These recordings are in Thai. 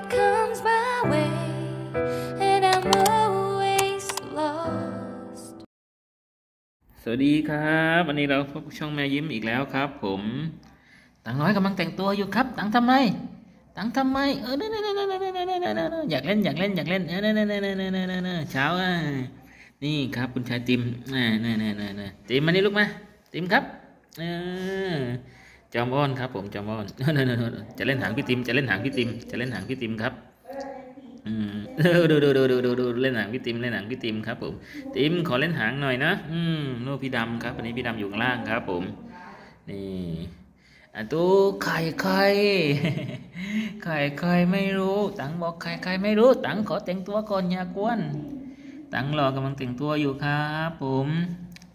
that comes my way, and I'm always lost. สวัสดีครับ วันนี้เราพบกับช่องแมวยิ้มอีกแล้วครับ ผมตังน้อยกำลังแต่งตัวอยู่ครับ ตังทำไม ตังทำไม เออเนเนเนเนเนเนเนเนเนเนอยากเล่นอยากเล่นอยากเล่นเออเนเนเนเนเนเนเนเนเช้าอะนี่ครับคุณชายติมอ่าเนเนเนเนติมมานี่ลูกมาติมครับ เออ จอมอ้อนครับ ผมจอมอ้อนจะเล่นหางพี่ติมจะเล่นหางพี่ติมจะเล่นหางพี่ติมครับอืมดูดูดูดูดูดูเล่นหางพี่ติมเล่นหางพี่ติมครับ ผม ติมขอเล่นหางหน่อยนะอืมโน่พี่ดำครับวันนี้พี่ดำอยู่ข้างล่างครับ ผม นี่อะตู้ไข่ไข่ไข่ไข่ไม่รู้ ตังบอกไข่ไข่ไม่รู้ ตังขอแต่งตัวก่อนอย่ากวน ตังรอกำลังแต่งตัวอยู่ครับ ผม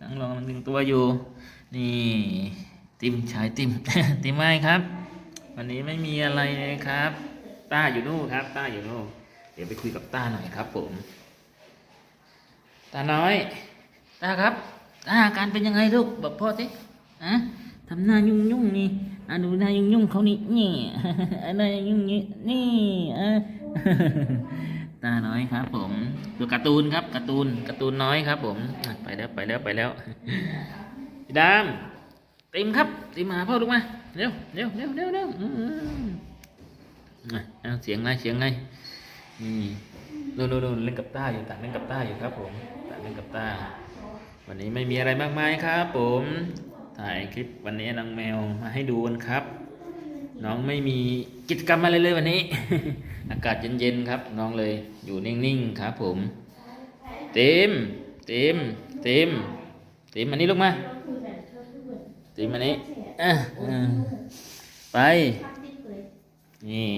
ตังรอกำลังแต่งตัวอยู่ นี่ ติมชายติมติมไม่ครับ วันนี้ไม่มีอะไรเลยครับต้าอยู่นู่นครับต้าอยู่นู่นเดี๋ยวไปคุยกับต้าหน่อยครับผมตาน้อยตาครับตาอาการเป็นยังไงลูกบอกพ่อสิอะทำหน้ายุ่งยุ่งๆนี่อะดูหน้ายุ่งยุ่งๆเขานี่นี่อะหน้ายุ่งๆนี่อะตาน้อยครับ ผมดูการ์ตูนครับการ์ตูนการ์ตูนน้อยครับ ผมไปแล้วไปแล้วไปแล้วพี่ดาม ติมครับติมมาหาพ่อลูกมาเร็วเร็วเร็วเร็วเร็วอืมอะเอาเสียงไงเสียงไงนี่ดูดูดูเล่นกับต้าอยู่ต่างเล่นกับต้าอยู่ครับผมต่างเล่นกับต้า วันนี้ไม่มีอะไรมากมายครับ ผมถ่ายคลิปวันนี้น้องแมวมาให้ดูกันครับ น้องไม่มีกิจกรรมอะไรเลยวันนี้ อากาศเย็นๆครับ น้องเลยอยู่นิ่งๆครับ ผม เต็มเต็มเต็มเต็มอันนี้ลงมา ต็มอันนี้อะอะไป นี่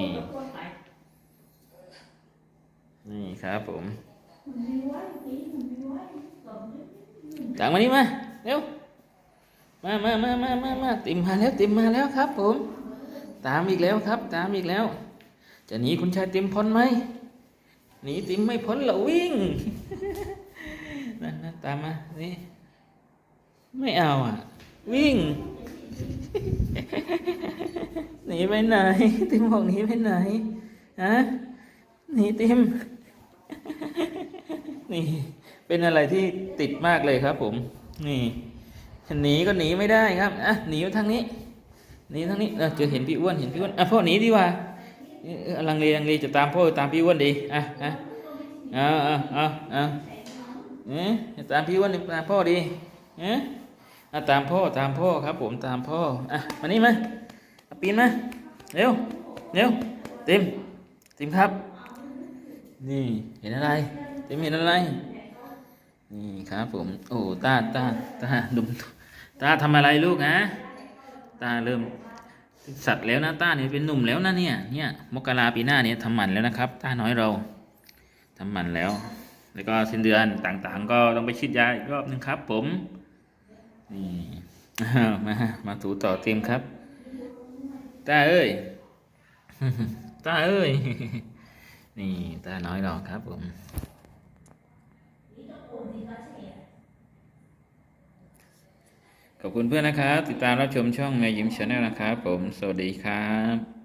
นี่ครับผมตังมานี่มา เร็ว มามามามามามาติมมาแล้วติมมาแล้วครับผม ตามอีกแล้วครับ ตามอีกแล้ว จะหนีคุณชายติมพ้นไหมหนีติมไม่พ้นหรอวิ่งนั่นนั่นตามมา นี่ ไม่เอาอะ วิ่งหนีไปไหน ติมบอกหนีไปไหนฮะหนีติมนี่ เป็นอะไรที่ติดมากเลยครับ ผม นี่หนีก็หนีไม่ได้ครับอะหนีทางนี้หนีทางนี้เออเจอเห็นพี่อ้วนเห็นพี่อ้วนอะพ่อหนีดีกว่าลังเลลังเลจะตามพ่อตามพี่อ้วนดีอะอะอาเอาเอาเอาเอ๊ะตามพี่อ้วนตามพ่อดีเอ๊ะ อะตามพ่อตามพ่อครับผมตามพ่ออะมานี่มาปีนมาเร็วเร็วเต็มเต็มครับ นี่เห็นอะไรเต็มเห็นอะไร นี่ครับผมโอ้ตาตาตาดุมตาทำอะไรลูกฮะตาเริ่มสัตว์แล้วนะตาเนี่ยเป็นหนุ่มแล้วนะเนี่ยเนี่ยมกราปีหน้าเนี่ยทำหมันแล้วนะครับตาน้อยเราทำหมันแล้ว แล้วก็สิ้นเดือนต่างๆ ก็ต้องไปฉีดยาอีกรอบหนึงครับ ผม นี่มามาถูต่อเต็มครับตาเอ้ยตาเอ้ย นี่ตาน้อยหราครับผมขอบคุณเพื่อนนะครับ ติดตามรับชมช่องแม่ยิ้มชาแนลนะครับผม สวัสดีครับ